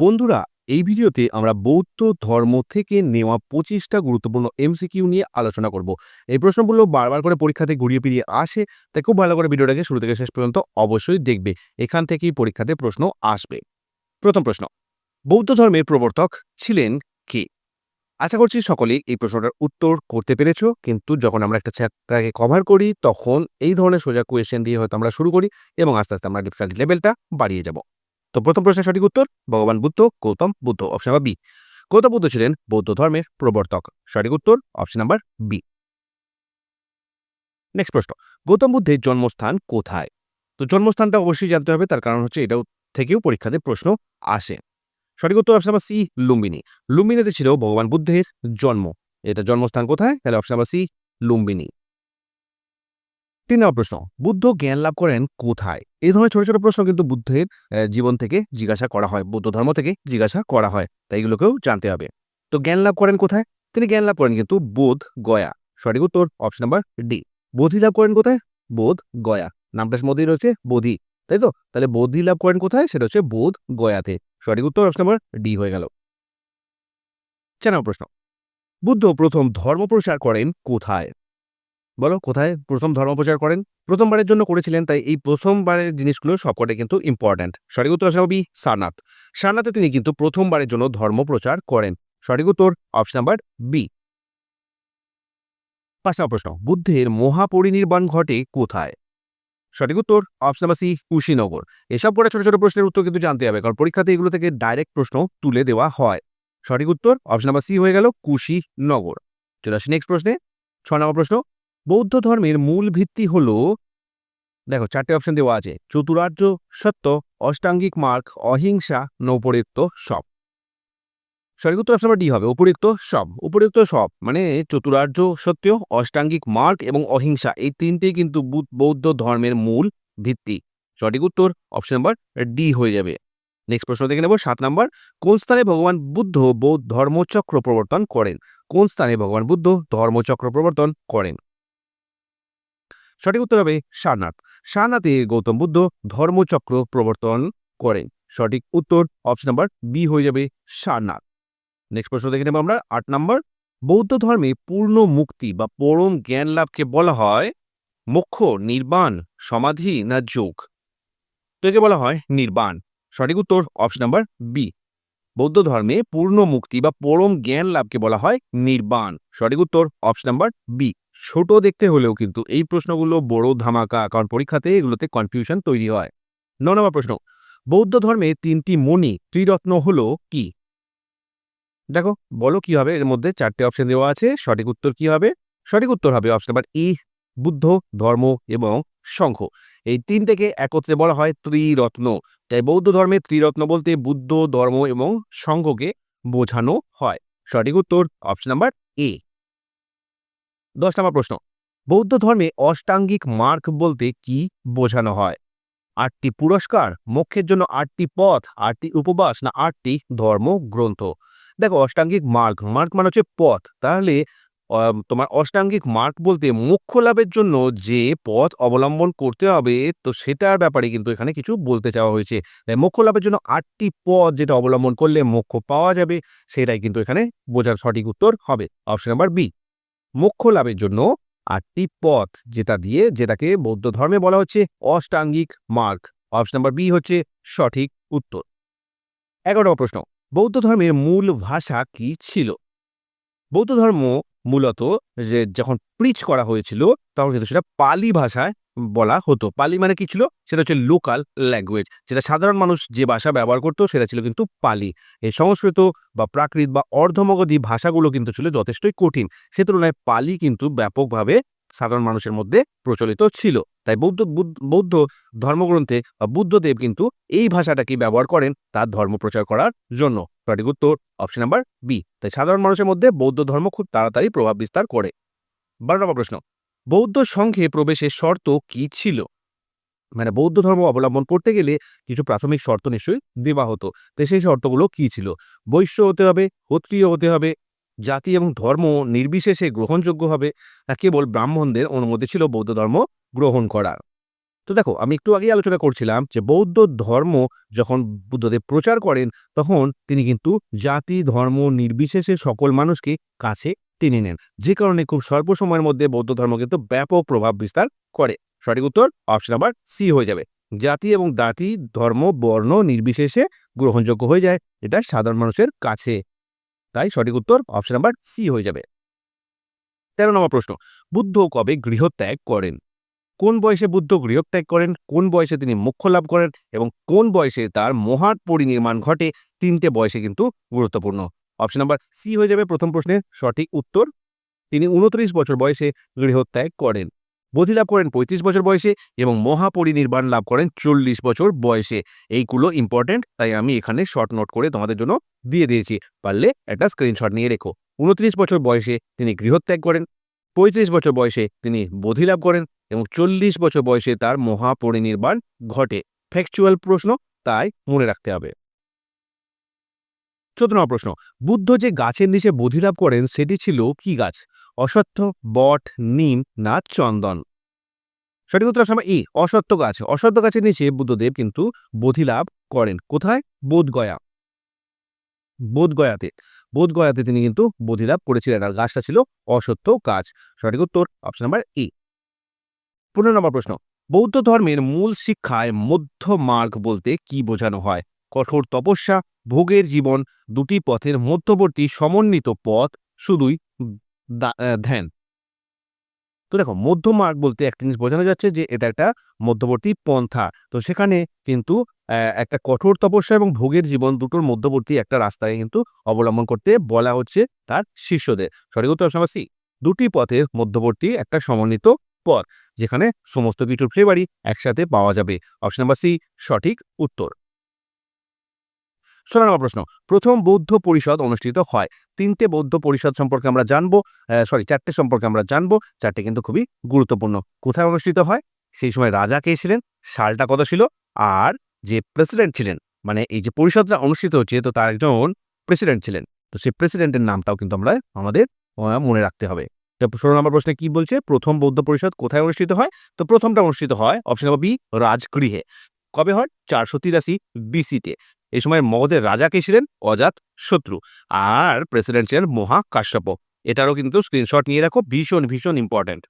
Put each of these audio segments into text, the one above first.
বন্ধুরা, এই ভিডিওতে আমরা বৌদ্ধ ধর্ম থেকে নেওয়া পঁচিশটা গুরুত্বপূর্ণ এমসিকিউ নিয়ে আলোচনা করব। এই প্রশ্নগুলো বারবার করে পরীক্ষাতে ঘুরিয়ে ফিরিয়ে আসে, তাই খুব ভালো করে ভিডিওটাকে শুরু থেকে শেষ পর্যন্ত অবশ্যই দেখবে। এখান থেকেই পরীক্ষাতে প্রশ্ন আসবে। প্রথম প্রশ্ন, বৌদ্ধ ধর্মের প্রবর্তক ছিলেন কে? আশা করছি সকলেই এই প্রশ্নটার উত্তর করতে পেরেছ, কিন্তু যখন আমরা একটা চ্যাপ্টারকে কভার করি, তখন এই ধরনের সোজা কোয়েশ্চেন দিয়ে হয়তো আমরা শুরু করি এবং আস্তে আস্তে আমরা ডিফিকাল্টি লেভেলটা বাড়িয়ে যাব। তো প্রথম প্রশ্নের সঠিক উত্তর, ভগবান Buddha, Gautam Buddha option number B Gautam Buddha ছিলেন বৌদ্ধ ধর্মের প্রবর্তক। সঠিক উত্তর অপশন নাম্বার বি নেক্সট প্রশ্ন, গৌতম বুদ্ধের জন্মস্থান কোথায়? তো জন্মস্থানটা অবশ্যই জানতে হবে, তার কারণ হচ্ছে এটাও থেকেও পরীক্ষাতে প্রশ্ন আসে। সঠিক উত্তর অপশন নাম্বার সি লুম্বিনী। লুম্বিনীতে ছিল ভগবান বুদ্ধের জন্ম। এটা জন্মস্থান কোথায়? তাহলে অপশন নাম্বার সি লুম্বিনী। তিন নম্বর প্রশ্ন, বুদ্ধ জ্ঞান লাভ করেন কোথায়? এই ধরনের ছোট ছোট প্রশ্ন কিন্তু বুদ্ধের জীবন থেকে জিজ্ঞাসা করা হয় বৌদ্ধ ধর্ম থেকে জিজ্ঞাসা করা হয়, তাই এগুলোকেও জানতে হবে। তো জ্ঞান লাভ করেন কোথায়? তিনি জ্ঞান লাভ করেন কিন্তু বোধ গয়া। সঠিক উত্তর অপশন নাম্বার ডি বোধি লাভ করেন কোথায়? বোধ গয়া। নামটার মধ্যেই রয়েছে বোধি, তাই তো? তাহলে বোধি লাভ করেন কোথায়? সেটা হচ্ছে বোধ গয়াতে। সঠিক উত্তর অপশন নাম্বার ডি হয়ে গেল। চার প্রশ্ন। বুদ্ধ প্রথম ধর্ম প্রচার করেন কোথায়? বলো, কোথায় প্রথম ধর্ম প্রচার করেন? প্রথমবারের জন্য করেছিলেন, তাই এই প্রথমবারের জিনিসগুলো সবকটাই কিন্তু ইম্পর্ট্যান্ট সঠিক উত্তর আসলে সারনাথ। সারনাথে তিনি কিন্তু প্রথমবারের জন্য ধর্ম প্রচার করেন। সঠিক উত্তর অপশন নাম্বার বি পাঁচ নম্বর প্রশ্ন, বুদ্ধের মহাপরিনির্বাণ ঘটে কোথায়? সঠিক উত্তর অপশন নাম্বার সি কুশীনগর। এসব করে ছোট ছোট প্রশ্নের উত্তর কিন্তু জানতে হবে, কারণ পরীক্ষাতে এগুলো থেকে ডাইরেক্ট প্রশ্ন তুলে দেওয়া হয়। সঠিক উত্তর অপশন নাম্বার সি হয়ে গেল কুশীনগর। চলে আসি নেক্সট প্রশ্নে। ছ নম্বর প্রশ্ন বৌদ্ধ ধর্মের মূল ভিত্তি হল, দেখো চারটে অপশন দেওয়া আছে, চতুরার্য, সত্য, অষ্টাঙ্গিক মার্গ, অহিংসা নৌপরিক্ত সব। সঠিক উত্তর অপশন ডি হবে উপরিক্ত সব। উপরিক্ত সব মানে চতুরার্য, সত্য, অষ্টাঙ্গিক মার্গ এবং অহিংসা, এই তিনটেই কিন্তু বৌদ্ধ ধর্মের মূল ভিত্তি। সঠিক উত্তর অপশন নাম্বার ডি হয়ে যাবে। নেক্সট প্রশ্ন দেখে নেব, সাত নাম্বার, কোন স্থানে ভগবান বুদ্ধ বৌদ্ধ ধর্মচক্র প্রবর্তন করেন? কোন স্থানে ভগবান বুদ্ধ ধর্মচক্র প্রবর্তন করেন? সঠিক উত্তর হবে সারনাথ। সারনাথে গৌতম বুদ্ধ ধর্মচক্র প্রবর্তন করেন। সঠিক উত্তর অপশন নাম্বার বি হয়ে যাবে সারনাথ। নেক্সট প্রশ্ন দেখে নেব আমরা। আট নাম্বার বৌদ্ধ ধর্মে পূর্ণ মুক্তি বা পরম জ্ঞান লাভকে বলা হয় মোক্ষ, নির্বাণ, সমাধি না যোগ? তো একে বলা হয় নির্বাণ। সঠিক উত্তর অপশন নাম্বার বি বৌদ্ধ ধর্মে পূর্ণ মুক্তি বা পরম জ্ঞান লাভকে বলা হয় নির্বাণ। সঠিক উত্তর অপশন নাম্বার বি ছোট দেখতে হলেও কিন্তু এই প্রশ্নগুলো বড় ধামাকা কারণ পরীক্ষাতে এগুলোতে কনফিউশন তৈরি হয়। ন নম্বর প্রশ্ন। বৌদ্ধ ধর্মে তিনটি মণি ত্রিরত্ন হলো কি? দেখো, বলো কি হবে এর মধ্যে চারটে অপশন দেওয়া আছে, সঠিক উত্তর কি হবে? সঠিক উত্তর হবে অপশন নাম্বার ই বুদ্ধ, ধর্ম এবং সংঘ এই তিনটেকে একত্রে বলা হয় ত্রিরত্ন। তাই বৌদ্ধ ধর্মে ত্রিরত্ন বলতে বুদ্ধ, ধর্ম এবং শঙ্খকে বোঝানো হয়। সঠিক উত্তর অপশন নাম্বার এ দশ নম্বর প্রশ্ন। বৌদ্ধ ধর্মে অষ্টাঙ্গিক মার্গ বলতে কি বোঝানো হয়? আটটি পুরস্কার, মোক্ষের জন্য আটটি পথ, আটটি উপবাস না আটটি ধর্ম গ্রন্থ দেখো, অষ্টাঙ্গিক মার্গ মার্গ মানে হচ্ছে পথ। তাহলে তোমার অষ্টাঙ্গিক মার্গ বলতে মোক্ষ লাভের জন্য যে পথ অবলম্বন করতে হবে, তো সেটার ব্যাপারে কিন্তু এখানে কিছু বলতে চাওয়া হয়েছে। তাই মোক্ষ লাভের জন্য আটটি পথ যেটা অবলম্বন করলে মোক্ষ পাওয়া যাবে, সেটাই কিন্তু এখানে বোঝার সঠিক উত্তর হবে। অপশন নাম্বার বি, মোক্ষ লাভের জন্য আটটি পথ যেটা দিয়ে, যেটাকে বৌদ্ধ ধর্মে বলা হচ্ছে অষ্টাঙ্গিক মার্গ অপশন নাম্বার বি হচ্ছে সঠিক উত্তর। এগারো প্রশ্ন, বৌদ্ধ ধর্মের মূল ভাষা কি ছিল? বৌদ্ধ ধর্ম মূলত যে যখন প্রিচ করা হয়েছিল, তখন কিন্তু সেটা পালি ভাষায় বলা হতো। পালি মানে কি ছিল? সেটা হচ্ছে লোকাল ল্যাঙ্গুয়েজ যেটা সাধারণ মানুষ যে ভাষা ব্যবহার করতো, সেটা ছিল কিন্তু পালি। এই সংস্কৃত বা প্রাকৃত বা অর্ধমগধী ভাষাগুলো কিন্তু ছিল যথেষ্টই কঠিন। সে তুলনায় পালি কিন্তু ব্যাপকভাবে সাধারণ মানুষের মধ্যে প্রচলিত ছিল। তাই বৌদ্ধ বৌদ্ধ ধর্মগ্রন্থে বা বুদ্ধদেব কিন্তু এই ভাষাটাকে ব্যবহার করেন তার ধর্ম প্রচার করার জন্য। সঠিক উত্তর অপশন নাম্বার বি তাই সাধারণ মানুষের মধ্যে বৌদ্ধ ধর্ম খুব তাড়াতাড়ি প্রভাব বিস্তার করে। বারো নম্বর প্রশ্ন। বৌদ্ধ সংঘে প্রবেশের শর্ত কি ছিল? মানে বৌদ্ধ ধর্ম অবলম্বন করতে গেলে কিছু প্রাথমিক শর্ত নিশ্চয়ই দেওয়া হতো। তো সেই শর্তগুলো কি ছিল? বৈশ্য হতে হবে, ক্ষত্রিয় হতে হবে জাতি এবং ধর্ম নির্বিশেষে গ্রহণযোগ্য হবে কেবল ব্রাহ্মণদের অনুমতি ছিল বৌদ্ধ ধর্ম গ্রহণ করার। তো দেখো, আমি একটু আগেই আলোচনা করছিলাম যে বৌদ্ধ ধর্ম যখন বুদ্ধদেব প্রচার করেন, তখন তিনি কিন্তু জাতি, ধর্ম নির্বিশেষে সকল মানুষকে কাছে টেনে নেন। যে কারণে খুব স্বল্প সময়ের মধ্যে বৌদ্ধ ধর্ম কিন্তু ব্যাপক প্রভাব বিস্তার করে। সঠিক উত্তর অপশন নাম্বার সি হয়ে যাবে। জাতি এবং দাতি, ধর্ম, বর্ণ নির্বিশেষে গ্রহণযোগ্য হয়ে যায় এটা সাধারণ মানুষের কাছে তাই সঠিক উত্তর অপশন নাম্বার সি হয়ে যাবে। তেরো নম্বর প্রশ্ন, বুদ্ধ কবে গৃহত্যাগ করেন? কোন বয়সে বুদ্ধ গৃহত্যাগ করেন? কোন বয়সে তিনি মোক্ষ লাভ করেন? এবং কোন বয়সে তার মহাট পরিনির্মাণ ঘটে? তিনটে বয়সে কিন্তু গুরুত্বপূর্ণ। অপশন নাম্বার সি হয়ে যাবে প্রথম প্রশ্নের সঠিক উত্তর। তিনি উনত্রিশ বছর বয়সে গৃহত্যাগ করেন। বোধি লাভ করেন পঁয়ত্রিশ বছর বয়সে এবং মহাপরিনির্বাণ লাভ করেন চল্লিশ বছর বয়সে। এইগুলো ইম্পর্টেন্ট তাই আমি এখানে শর্ট নোট করে তোমাদের জন্য দিয়ে দিয়েছি। পারলে একটা স্ক্রিনশট নিয়ে রেখো। উনত্রিশ বছর বয়সে তিনি গৃহত্যাগ করেন, পঁয়ত্রিশ বছর বয়সে তিনি বোধি লাভ করেন এবং চল্লিশ বছর বয়সে তার মহাপরিনির্বাণ ঘটে। ফ্যাকচুয়াল প্রশ্ন, তাই মনে রাখতে হবে। চোদ্দ প্রশ্ন, বুদ্ধ যে গাছের নিচে বোধিলাভ করেন, সেটি ছিল কি গাছ? অসত্য, বট, নিম না চন্দন। সঠিক উত্তর সময় ই অসত্য গাছ। অসত্য গাছের নিচে বুদ্ধদেব কিন্তু বোধিলাভ করেন। কোথায়? বোধগয়া। বোধগয়াতে। বোধগয়াতে তিনি কিন্তু বোধিলাভ করেছিলেন আর গাছটা ছিল অসত্য গাছ। সঠিক উত্তর অপশন নাম্বার ই পনেরো নম্বর প্রশ্ন। বৌদ্ধ ধর্মের মূল শিক্ষায় মধ্য মার্গ বলতে কি বোঝানো হয়? কঠোর তপস্যা, ভোগের জীবন, দুটি পথের মধ্যবর্তী সমন্বিত পথ, শুধুই ধ্যান। তো দেখো, মধ্যমার্গ বলতে একটা জিনিস বোঝানো যাচ্ছে যে এটা একটা মধ্যবর্তী পন্থা। তো সেখানে কিন্তু একটা কঠোর তপস্যা এবং ভোগের জীবন দুটোর মধ্যবর্তী একটা রাস্তায় কিন্তু অবলম্বন করতে বলা হচ্ছে তার শিষ্যদের। সঠিক উত্তর অপশন দুটি পথের মধ্যবর্তী একটা সমন্বিত পথ, যেখানে সমস্ত কিছুর ফ্লেভারই একসাথে পাওয়া যাবে। অপশন নাম্বার সি, সঠিক উত্তর। ষোলো নম্বর প্রশ্ন। প্রথম বৌদ্ধ পরিষদ অনুষ্ঠিত হয়। তিনটে বৌদ্ধ পরিষদ সম্পর্কে আমরা জানব সরি চারটে সম্পর্কে আমরা জানব। চারটে কিন্তু খুবই গুরুত্বপূর্ণ। কোথায় অনুষ্ঠিত হয়? সেই সময় রাজা কে ছিলেন? সালটা কত ছিল? আর যে প্রেসিডেন্ট ছিলেন মানে এই যে পরিষদটা অনুষ্ঠিত হচ্ছে, তো তার একজন প্রেসিডেন্ট ছিলেন। তো সেই প্রেসিডেন্টের নামটাও কিন্তু আমরা আমাদের মনে রাখতে হবে। তো ষোলো নম্বর প্রশ্নে কি বলছে? প্রথম বৌদ্ধ পরিষদ কোথায় অনুষ্ঠিত হয়? তো প্রথমটা অনুষ্ঠিত হয় অপশন নম্বর বি রাজগৃহে। কবে হয়? চারশো তিরাশি বিসিতে এই সময় মগধের রাজা কে ছিলেন? অজাত শত্রু। আর প্রেসিডেন্ট ছিলেন মহা কাশ্যপ। এটারও কিন্তু স্ক্রিনশট নিয়ে রাখো, ভীষণ ভীষণ ইম্পর্ট্যান্ট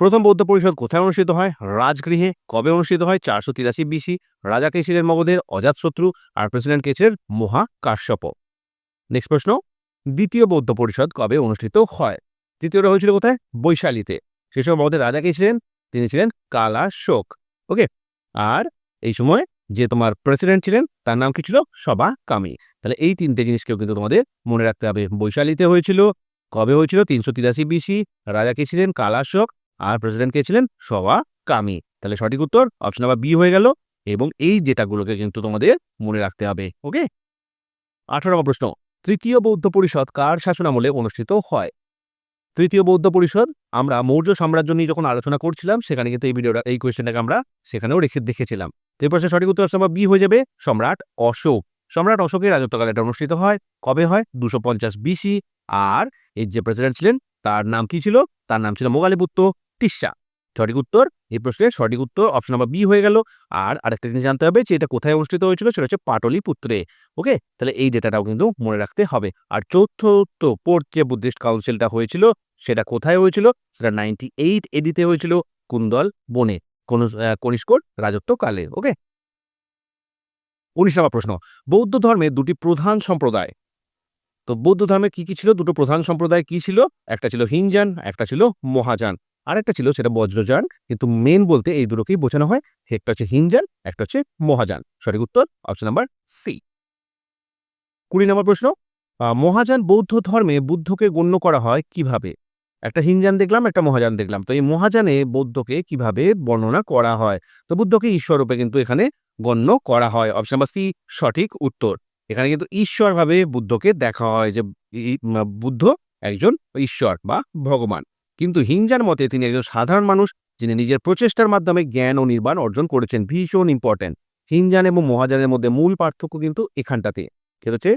প্রথম বৌদ্ধ পরিষদ কোথায় অনুষ্ঠিত হয়? রাজগৃহে। কবে অনুষ্ঠিত হয়? চারশো তিরাশি বিসি রাজা কে ছিলেন মগধের অজাত শত্রু? আর প্রেসিডেন্ট কে ছিলেন মহা কাশ্যপ। নেক্সট প্রশ্ন। দ্বিতীয় বৌদ্ধ পরিষদ কবে অনুষ্ঠিত হয়? তৃতীয়টা হয়েছিল কোথায়? বৈশালীতে। সেই সময় মগধের রাজা কে ছিলেন? তিনি ছিলেন কালা শোক ওকে আর এই সময় যে তোমার প্রেসিডেন্ট ছিলেন, তার নাম কি ছিল? সবা কামি। তাহলে এই তিনটে জিনিসকেও কিন্তু তোমাদের মনে রাখতে হবে। বৈশালীতে হয়েছিল, কবে হয়েছিল? তিনশো তিরাশি বিসি রাজা কে ছিলেন? কালাশোক আর প্রেসিডেন্ট কে ছিলেন? সবা কামি। তাহলে সঠিক উত্তর অপশন নাম্বার বি হয়ে গেল, এবং এই যেটাগুলোকে কিন্তু তোমাদের মনে রাখতে হবে ওকে আঠারো নম্বর প্রশ্ন, তৃতীয় বৌদ্ধ পরিষদ কার শাসনামলে অনুষ্ঠিত হয়? তৃতীয় বৌদ্ধ পরিষদ, আমরা মৌর্য সাম্রাজ্য নিয়ে যখন আলোচনা করছিলাম, সেখানে কিন্তু এই ভিডিওটা, এই কোয়েশ্চেনটাকে আমরা সেখানেও রেখে, দেখেছিলাম। এরপর সে সঠিক উত্তর অপশন বি হয়ে যাবে সম্রাট অশোক। সম্রাট অশোকের রাজত্বকালে এটা অনুষ্ঠিত হয়। কবে হয়? দুশো পঞ্চাশ বিসি আর এর যে প্রেসিডেন্ট ছিলেন, তার নাম কি ছিল? তার নাম ছিল মোগালিপুত্র তিস্সা সঠিক উত্তর? এই প্রশ্নের সঠিক উত্তর অপশন নাম্বার বি হয়ে গেল। আর আরেকটা জিনিস জানতে হবে যে এটা কোথায় অনুষ্ঠিত হয়েছিল? সেটা হচ্ছে পাটলিপুত্রে। ওকে তাহলে এই ডেটাটাও কিন্তু মনে রাখতে হবে। আর চতুর্থ পোর্ট যে বুদ্ধিস্ট কাউন্সিলটা হয়েছিল, সেটা কোথায় হয়েছিল? সেটা নাইনটি এইট এডিতে হয়েছিল, কুন্দল বনে। কনিষ্কর রাজত্বকালে ওকে? উনিশ নম্বর প্রশ্ন। বৌদ্ধ ধর্মে দুটি প্রধান সম্প্রদায়। তো বৌদ্ধ ধর্মে কি কি ছিল? দুটো প্রধান সম্প্রদায় কি ছিল? একটা ছিল হিনজান, একটা ছিল মহাযান আর একটা ছিল সেটা বজ্রযান কিন্তু মেন বলতে এই দুটোকেই বোঝানো হয়। একটা হচ্ছে হিনজান, একটা হচ্ছে মহাযান সঠিক উত্তর অপশন নাম্বার সি কুড়ি নম্বর প্রশ্ন। মহাযান বৌদ্ধ ধর্মে বুদ্ধকে গণ্য করা হয় কীভাবে? একটা হিনজান দেখলাম, একটা মহাযান দেখলাম। তো এই মহাযানে বৌদ্ধকে কীভাবে বর্ণনা করা হয়? তো বুদ্ধকে ঈশ্বর রূপে কিন্তু এখানে গণ্য করা হয়। অপশন নাম্বার সি সঠিক উত্তর। এখানে কিন্তু ঈশ্বরভাবে বুদ্ধকে দেখা হয় যে বুদ্ধ একজন ঈশ্বর বা ভগবান। কিন্তু হিনজান মতে তিনি একজন সাধারণ মানুষ, যিনি নিজের প্রচেষ্টার মাধ্যমে জ্ঞান ও নির্বাণ অর্জন করেছেন। ভীষণ ইম্পর্টেন্ট হিনজান এবং মহাজানের মধ্যে মূল পার্থক্য কিন্তু এখানটাতে। হচ্ছে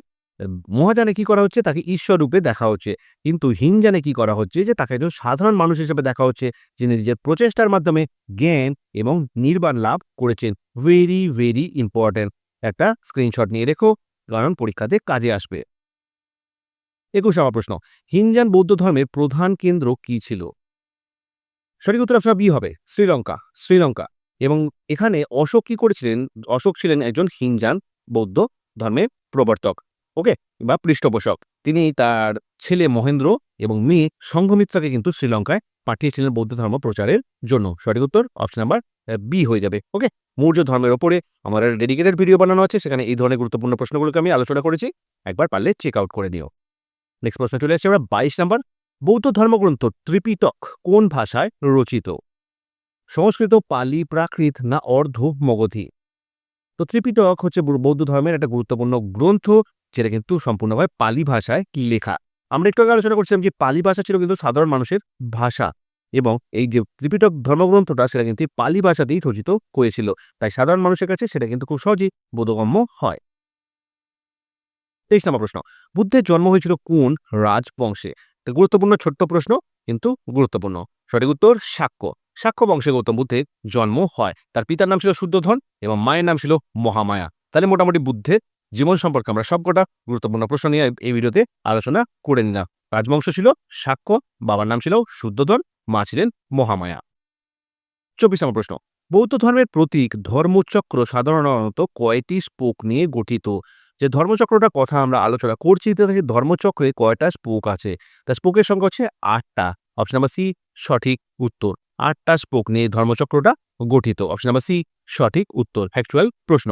মহাযানে কি করা হচ্ছে? তাকে ঈশ্বর রূপে দেখা হচ্ছে। কিন্তু হিনযানে কি করা হচ্ছে? যে তাকে একজন সাধারণ মানুষ হিসেবে দেখা হচ্ছে, যিনি নিজের প্রচেষ্টার মাধ্যমে জ্ঞান এবং নির্বাণ লাভ করেছেন। ভেরি ভেরি ইম্পর্ট্যান্ট একটা স্ক্রিনশট নিয়ে রেখো, কারণ পরীক্ষাতে কাজে আসবে। একুশ নম্বর প্রশ্ন। হিনজান বৌদ্ধ ধর্মের প্রধান কেন্দ্র কি ছিল? সঠিক উত্তর আপনার বি হবে। শ্রীলঙ্কা। শ্রীলঙ্কা। এবং এখানে অশোক কি করেছিলেন? অশোক ছিলেন একজন হিনজান বৌদ্ধ ধর্মের প্রবর্তক। ওকে? বা পৃষ্ঠপোষক। তিনি তার ছেলে মহেন্দ্র এবং মেয়ে সংঘমিত্রাকে কিন্তু শ্রীলঙ্কায় পাঠিয়েছিলেন বৌদ্ধ ধর্ম প্রচারের জন্য। সঠিক উত্তর অপশন নাম্বার বি হয়ে যাবে। ওকে? মৌর্য ধর্মের ওপরে আমার ডেডিকেটেড ভিডিও বানানো আছে। সেখানে এই ধরনের গুরুত্বপূর্ণ প্রশ্নগুলোকে আমি আলোচনা করেছি। একবার পারলে চেক আউট করে নিও। নেক্সট প্রশ্ন চলে আসছে। আমরা বাইশ নাম্বার বৌদ্ধ ধর্মগ্রন্থ ত্রিপিতক কোন ভাষায় রচিত? সংস্কৃত, পালি, প্রাকৃত না অর্ধ মগধি? তো ত্রিপিটক হচ্ছে বৌদ্ধ ধর্মের একটা গুরুত্বপূর্ণ গ্রন্থ। যেটা কিন্তু সম্পূর্ণভাবে পালি ভাষায় লেখা। আমরা একটু আগে আলোচনা করছিলাম যে পালি ভাষা ছিল কিন্তু সাধারণ মানুষের ভাষা এবং এই যে ত্রিপিটক ধর্মগ্রন্থটা সেটা কিন্তু পালি ভাষাতেই রচিত হয়েছিল। তাই সাধারণ মানুষের কাছে সেটা কিন্তু খুব সহজেই বোধগম্য হয়। তেইশ নম্বর প্রশ্ন, বুদ্ধের জন্ম হয়েছিল কোন রাজবংশে? গুরুত্বপূর্ণ ছোট্ট প্রশ্ন, কিন্তু গুরুত্বপূর্ণ। সঠিক উত্তর, সাক্ষ্য। সাক্ষ্য বংশে গৌতম বুদ্ধের জন্ম হয়। তার পিতার নাম ছিল শুদ্ধধন এবং মায়ের নাম ছিল মহামায়া। তাহলে মোটামুটি বুদ্ধের জীবন সম্পর্কে আমরা সবকটা গুরুত্বপূর্ণ প্রশ্ন নিয়ে এই ভিডিওতে আলোচনা করে নিলাম। রাজবংশ ছিল সাক্ষ্য, বাবার নাম ছিল শুদ্ধধন, মা ছিলেন মহামায়া। চব্বিশ নম্বর প্রশ্ন। বৌদ্ধ ধর্মের প্রতীক ধর্মচক্র সাধারণত কয়টি স্পোক নিয়ে গঠিত? যে ধর্মচক্রটার কথা আমরা আলোচনা করছি, তাতে ধর্মচক্রে কয়টা স্পোক আছে? তা স্পোকের সংখ্যা হচ্ছে আটটা। অপশন নাম্বার সি, সঠিক উত্তর। আটটা স্পোক নিয়ে ধর্মচক্রটা গঠিত। অপশন নাম্বার সি, সঠিক উত্তর। অ্যাকচুয়াল প্রশ্ন।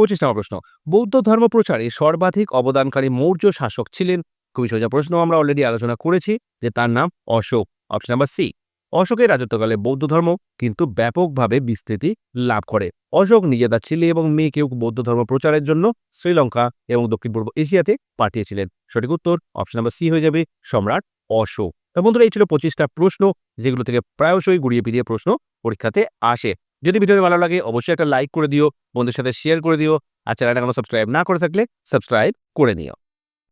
পঁচিশ নম্বর প্রশ্ন। বৌদ্ধ ধর্ম প্রচারে সর্বাধিক অবদানকারী মৌর্য শাসক ছিলেন খুবই সোজা প্রশ্ন, আমরা অলরেডি আলোচনা করেছি যে তার নাম অশোক। অপশন নাম্বার সি অশোকের রাজত্বকালে বৌদ্ধ ধর্ম কিন্তু ব্যাপকভাবে বিস্তৃতি লাভ করে। অশোক নিজে তার ছেলে এবং মেয়েকেও বৌদ্ধ ধর্ম প্রচারের জন্য শ্রীলঙ্কা এবং দক্ষিণ পূর্ব এশিয়াতে পাঠিয়েছিলেন। সঠিক উত্তর অপশন নাম্বার সি হয়ে যাবে সম্রাট অশোক। তা বন্ধুরা, এই ছিল পঁচিশটা প্রশ্ন, যেগুলো থেকে প্রায়শই গুড়িয়ে ফিরিয়ে প্রশ্ন পরীক্ষাতে আসে। যদি ভিডিওটি ভালো লাগে, অবশ্যই একটা লাইক করে দিও বন্ধুর সাথে শেয়ার করে দিও, আর চ্যানেলটা কোনো সাবস্ক্রাইব না করে থাকলে সাবস্ক্রাইব করে নিও।